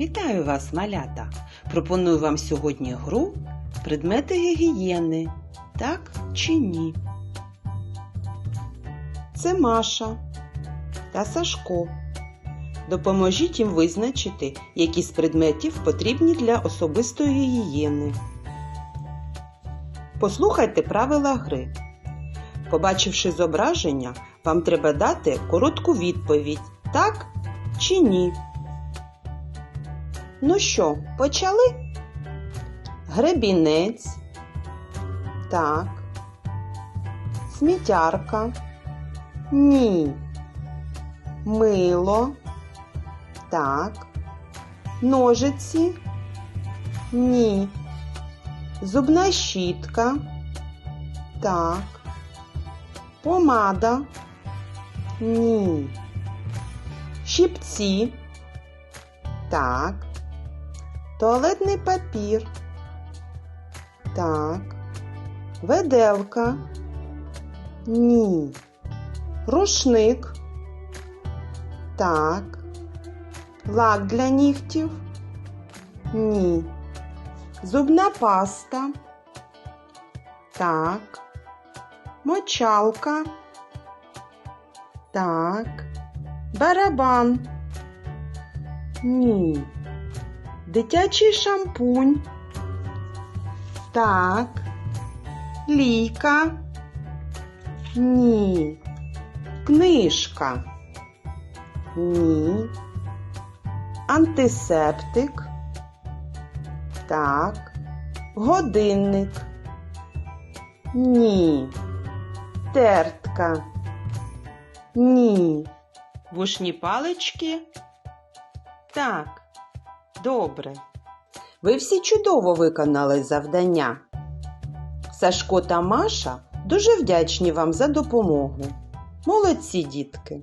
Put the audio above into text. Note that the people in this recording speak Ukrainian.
Вітаю вас, малята! Пропоную вам сьогодні гру предмети гігієни. Так чи ні? Це Маша та Сашко. Допоможіть їм визначити, які з предметів потрібні для особистої гігієни. Послухайте правила гри. Побачивши зображення, вам треба дати коротку відповідь так чи ні. Ну що, почали? Гребінець. Так. Сміттярка. Ні. Мило. Так. Ножиці. Ні. Зубна щітка. Так. Помада. Ні. Щипці. Так. Туалетний папір. Так. Веделка. Ні. Рушник. Так. Лак для нігтів. Ні. Зубна паста. Так. Мочалка. Так. Барабан. Ні. Дитячий шампунь. Так. Лійка. Ні. Книжка. Ні. Антисептик. Так. Годинник. Ні. Тертка. Ні. Вушні палички. Так. Добре. Ви всі чудово виконали завдання. Сашко та Маша дуже вдячні вам за допомогу. Молодці, дітки!